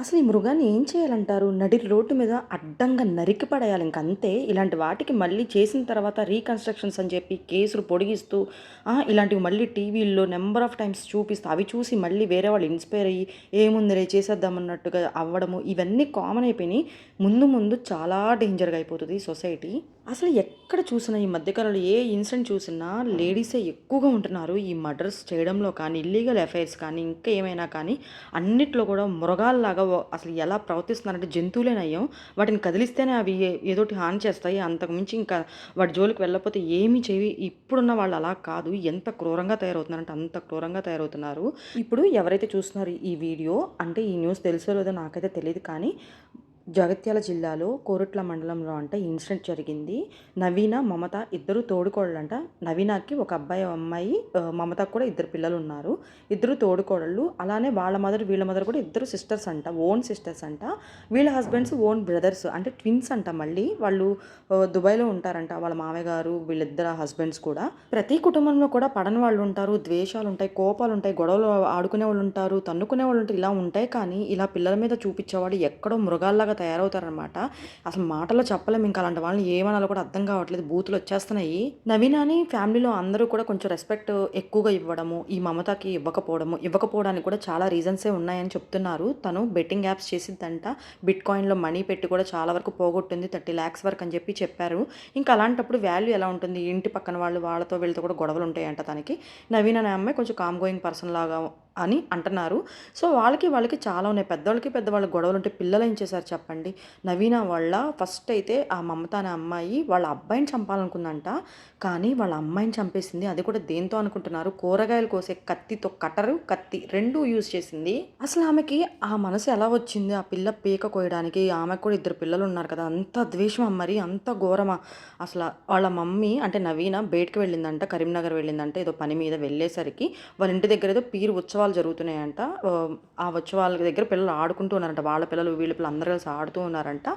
అసలు ఈ మృగాన్ని ఏం చేయాలంటారు? నడి రోడ్డు మీద అడ్డంగా నరికి పడేయాలి ఇంక అంతే. ఇలాంటి వాటికి మళ్ళీ చేసిన తర్వాత రీకన్‌స్ట్రక్షన్స్ అని చెప్పి కేసులు పొడిగిస్తూ ఇలాంటివి మళ్ళీ టీవీల్లో నెంబర్ ఆఫ్ టైమ్స్ చూపిస్తూ అవి చూసి మళ్ళీ వేరే వాళ్ళు ఇన్‌స్పైర్ అయ్యి ఏముందిలే చేసేద్దాం అన్నట్టుగా అవ్వడము ఇవన్నీ కామన్ అయిపోయినాయి. ముందు ముందు చాలా డేంజర్‌గా అయిపోతుంది సొసైటీ. అసలు ఎక్కడ చూసినా ఈ మధ్యకాలంలో ఏ ఇన్సిడెంట్ చూసినా లేడీసే ఎక్కువగా ఉంటున్నారు. ఈ మర్డర్స్ చేయడంలో కానీ, ఇల్లీగల్ అఫైర్స్ కానీ, ఇంకా ఏమైనా కానీ అన్నిట్లో కూడా మృగాల్లాగా అసలు ఎలా ప్రవర్తిస్తున్నారంటే జంతువులేనయ్యం వాటిని కదిలిస్తేనే అవి ఏదోటి హాని చేస్తాయి. అంతకు మించి ఇంకా వాటి జోలికి వెళ్ళకపోతే ఏమీ చేయవి. ఇప్పుడున్న వాళ్ళు అలా కాదు. ఎంత క్రూరంగా తయారవుతున్నారంటే అంత క్రూరంగా తయారవుతున్నారు. ఇప్పుడు ఎవరైతే చూస్తున్నారో ఈ వీడియో అంటే ఈ న్యూస్ తెలుసో లేదో నాకైతే తెలియదు కానీ జగిత్యాల జిల్లాలో కోరుట్ల మండలంలో అంట ఇన్సిడెంట్ జరిగింది. నవీన, మమత ఇద్దరు తోడుకోళ్ళంట నవీనకి ఒక అబ్బాయి, అమ్మాయి మమత మమతకు కూడా ఇద్దరు పిల్లలు ఉన్నారు ఇద్దరు తోడుకోడళ్ళు అలానే వాళ్ళ మదర్, వీళ్ళ మదర్ కూడా ఇద్దరు సిస్టర్స్ అంట. ఓన్ సిస్టర్స్ అంట. వీళ్ళ హస్బెండ్స్ ఓన్ బ్రదర్స్ అంటే ట్విన్స్ అంట మళ్ళీ. వాళ్ళు దుబాయ్‌లో ఉంటారంట. వాళ్ళ మామయ్య గారు వీళ్ళిద్దరు హస్బెండ్స్ కూడా. ప్రతి కుటుంబంలో కూడా పడని వాళ్ళు ఉంటారు. ద్వేషాలు ఉంటాయి కోపాలు ఉంటాయి గొడవలు ఆడుకునే వాళ్ళు ఉంటారు తన్నుకునే వాళ్ళు ఉంటారు ఇలా ఉంటాయి కానీ ఇలా పిల్లల మీద చూపించేవాడు ఎక్కడో మృగాల్లాగా తయారవుతారనమాట. అసలు మాటలో చెప్పలేము ఇంకా అలాంటి వాళ్ళని ఏమనాలో కూడా అర్థం కావట్లేదు. బూతులు వచ్చేస్తున్నాయి. నవీనాని ఫ్యామిలీలో అందరూ కూడా కొంచెం రెస్పెక్ట్ ఎక్కువగా ఇవ్వడము, ఈ మమతకి ఇవ్వకపోవడము, ఇవ్వకపోవడానికి కూడా చాలా రీజన్సే ఉన్నాయని చెప్తున్నారు. తను బెట్టింగ్ యాప్స్ చేసిద్దంట. బిట్ కాయిన్‌లో మనీ పెట్టి కూడా చాలా వరకు పోగొట్టింది. 30,00,000 వరకు అని చెప్పి చెప్పారు. ఇంకా అలాంటప్పుడు వాల్యూ ఎలా ఉంటుంది? ఇంటి పక్కన వాళ్ళు వాళ్ళతో వీళ్ళతో కూడా గొడవలు ఉంటాయంట తనకి. నవీన అనే అమ్మాయి కొంచెం కామ్ గోయింగ్ పర్సన్ లాగా అని అంటున్నారు. సో వాళ్ళకి, వాళ్ళకి చాలా ఉన్నాయి. పెద్దోళ్ళకి, పెద్దవాళ్ళకి ఉంటే పిల్లలు ఏం చేశారు చెప్పండి? నవీన వాళ్ళ ఫస్ట్ అయితే ఆ మమత అనే అమ్మాయి వాళ్ళ అబ్బాయిని చంపాలనుకుందంట. కానీ వాళ్ళ అమ్మాయిని చంపేసింది. అది కూడా దేనితో అనుకుంటున్నారు? కూరగాయలు కోసే కత్తితో కట్టరు, కత్తి రెండు యూజ్ చేసింది. అసలు ఆమెకి ఆ మనసు ఎలా వచ్చింది? ఆ పిల్ల పీక కోయడానికి. ఆమెకు కూడా ఇద్దరు పిల్లలు ఉన్నారు కదా! అంత ద్వేషమా మరి? అంత ఘోరమా? అసల వాళ్ళ మమ్మీ అంటే నవీన బయటకు వెళ్ళిందంట. కరీంనగర్ వెళ్ళిందంట. ఏదో పని మీద వెళ్ళేసరికి వాళ్ళ ఇంటి దగ్గర ఏదో పీరు ఉత్సవాలు జరుగుతున్నాయంట. ఆహ్, ఆ ఉత్సవాల దగ్గర పిల్లలు ఆడుకుంటూ ఉన్నారంట. వాళ్ళ పిల్లలు, వీళ్ళ పిల్లలు అందరూ కలిసి ఆడుతూ ఉన్నారంట.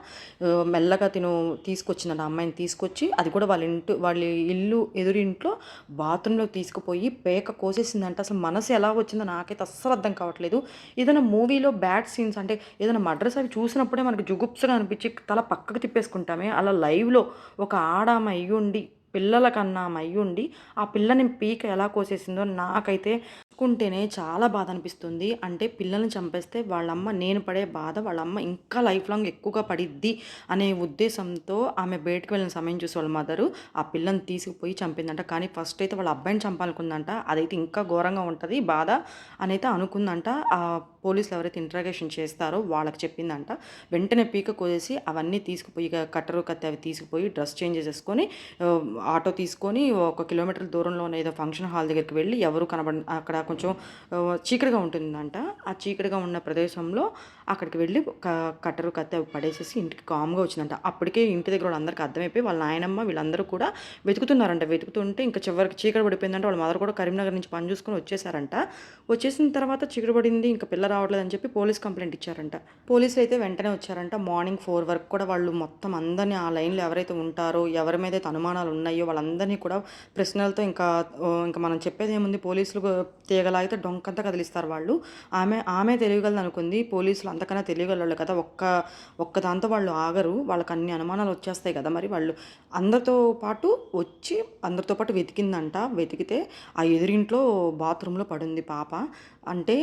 మెల్లగా తిను తీసుకొచ్చిందంట. అమ్మాయిని తీసుకొచ్చి అది కూడా వాళ్ళ ఇంటి వాళ్ళ ఇల్లు ఎదురింట్లో బాత్రూంలో తీసుకుపోయి పేక కోసేసిందంట. అసలు మనసు ఎలా వచ్చిందో నాకైతే అస్సలు అర్థం కావట్లేదు. ఏదైనా మూవీలో బ్యాడ్ సీన్స్ అంటే ఏదైనా మడ్రస్ అవి చూసినప్పుడే మనకు జుగుప్సగా అనిపించి తల పక్కకు తిప్పేసుకుంటామే. అలా లైవ్‌లో ఒక ఆడామ అయ్యుండి పిల్లల కన్నా ఆమె అయ్యుండి ఆ పిల్లని పీక ఎలా కోసేసిందో నాకైతే చూసుకుంటేనే చాలా బాధ అనిపిస్తుంది. అంటే పిల్లల్ని చంపేస్తే వాళ్ళమ్మ నేను పడే బాధ వాళ్ళమ్మ ఇంకా లైఫ్ లాంగ్ ఎక్కువగా పడిద్ది అనే ఉద్దేశంతో ఆమె బయటకు వెళ్ళిన సమయం చూసి వాళ్ళ మదరు ఆ పిల్లని తీసుకుపోయి చంపిందంట. కానీ ఫస్ట్ అయితే వాళ్ళ అబ్బాయిని చంపాలనుకుందంట. అదైతే ఇంకా ఘోరంగా ఉంటుంది బాధ అనైతే అనుకుందంట. ఆ పోలీసులు ఎవరైతే ఇంట్రాగేషన్ చేస్తారో వాళ్ళకి చెప్పిందంట. వెంటనే పీక కోసేసి అవన్నీ తీసుకుపోయి ఇక కట్టరు, కత్తి అవి తీసుకుపోయి డ్రెస్ చేంజ్ చేసుకొని ఆటో తీసుకొని ఒక కిలోమీటర్ దూరంలో ఉన్న ఏదో ఫంక్షన్ హాల్ దగ్గరికి వెళ్ళి ఎవరు కనబడ అక్కడ కొంచెం చీకటిగా ఉంటుందంట. ఆ చీకటిగా ఉన్న ప్రదేశంలో అక్కడికి వెళ్ళి కట్టరు, కత్తి పడేసేసి ఇంటికి కామ్‌గా వచ్చిందంట. అప్పటికే ఇంటి దగ్గర వాళ్ళందరికీ అర్థమైపోయి వాళ్ళ నాయనమ్మ వీళ్ళందరూ కూడా వెతుకుతున్నారంట. వెతుకుతుంటే ఇంకా చివరికి చీకటి పడిపోయిందంటే వాళ్ళ మదర్ కూడా కరీంనగర్ నుంచి పని చూసుకొని వచ్చేసారంట. వచ్చేసిన తర్వాత చీకటి పడింది. ఇంకా పిల్ల రావట్లేదని చెప్పి పోలీస్ కంప్లైంట్ ఇచ్చారంట. పోలీసులు అయితే వెంటనే వచ్చారంట. మార్నింగ్ ఫోర్ వరకు కూడా వాళ్ళు మొత్తం అందరిని ఆ లైన్‌లో ఎవరైతే ఉంటారో, ఎవరి మీద అయితే అనుమానాలు ఉన్నాయో వాళ్ళందరినీ కూడా ప్రశ్నలతో ఇంకా ఇంకా మనం మనం చెప్పేదేముంది పోలీసులు తీగలాగితే డొంకంతా కదిలిస్తారు వాళ్ళు. ఆమె ఆమె తెలియగలదనుకుంది. పోలీసులు అంతకన్నా తెలియగలరు కదా! ఒక్క ఒక్క దాంతో వాళ్ళు ఆగరు. వాళ్ళకి అన్ని అనుమానాలు వచ్చేస్తాయి కదా! మరి వాళ్ళు అందరితో పాటు వచ్చి అందరితో పాటు వెతికిందంట. వెతికితే ఆ ఎదురింట్లో బాత్రూంలో పడుంది పాప. అంటే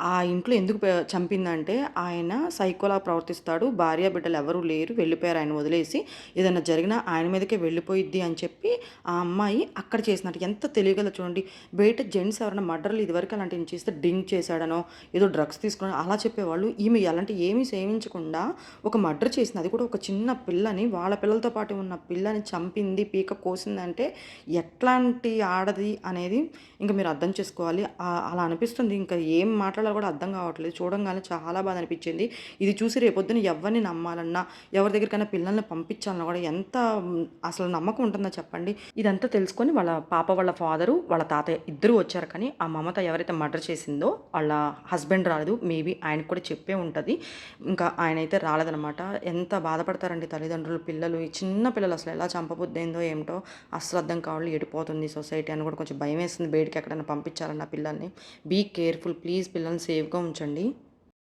ఆ ఇంట్లో ఎందుకు చంపిందంటే ఆయన సైకోలా ప్రవర్తిస్తాడు. భార్య బిడ్డలు ఎవరూ లేరు. వెళ్ళిపోయారు ఆయన వదిలేసి. ఏదైనా జరిగినా ఆయన మీదకే వెళ్ళిపోయిద్ది అని చెప్పి ఆ అమ్మాయి అక్కడ చేసినట్టు ఎంత తెలియగలదో చూడండి. బయట జెంట్స్ ఎవరైనా మర్డర్‌లు ఇదివరకు అలాంటివి చేస్తే డ్రింక్ చేశాడనో, ఏదో డ్రగ్స్ తీసుకున్నాడో అలా చెప్పేవాళ్ళు. ఈమె అలాంటి ఏమీ సేవించకుండా ఒక మర్డర్ చేసింది. అది కూడా ఒక చిన్న పిల్లని వాళ్ళ పిల్లలతో పాటు ఉన్న పిల్లని చంపింది, పీక కోసిందంటే ఎట్లాంటి ఆడది అనేది ఇంక మీరు అర్థం చేసుకోవాలి. అలా అనిపిస్తుంది. ఇంకా ఏం మాట్లాడాలో కూడా అర్థం కావట్లేదు. చూడంగానే చాలా బాధ అనిపించింది. ఇది చూసి రేపొద్దున ఎవరిని నమ్మాలన్నా, ఎవరి దగ్గరికైనా పిల్లల్ని పంపించాలన్నా కూడా ఎంత అసలు నమ్మకం ఉంటుందో చెప్పండి. ఇదంతా తెలుసుకొని వాళ్ళ పాప వాళ్ళ ఫాదరు, వాళ్ళ తాతయ్య ఇద్దరూ వచ్చారు కానీ ఆ మమత ఎవరైతే మర్డర్ చేసిందో వాళ్ళ హస్బెండ్ రాలేదు. మేబీ ఆయనకి కూడా చెప్పే ఉంటుంది ఇంకా ఆయనైతే రాలేదనమాట. ఎంత బాధపడతారండి తల్లిదండ్రులు, పిల్లలు. ఈ చిన్న పిల్లలు అసలు ఎలా చంపబుద్దయిందో ఏమిటో అసలు అర్థం కావాలి ఎడిపోతుంది సొసైటీ అని కూడా కొంచెం భయం వేస్తుంది బయటికి ఎక్కడైనా పంపించాలన్న పిల్లల్ని. బీ కేర్‌ఫుల్ ప్లీజ్ పిల్లల్ని సేఫ్‌గా ఉంచండి.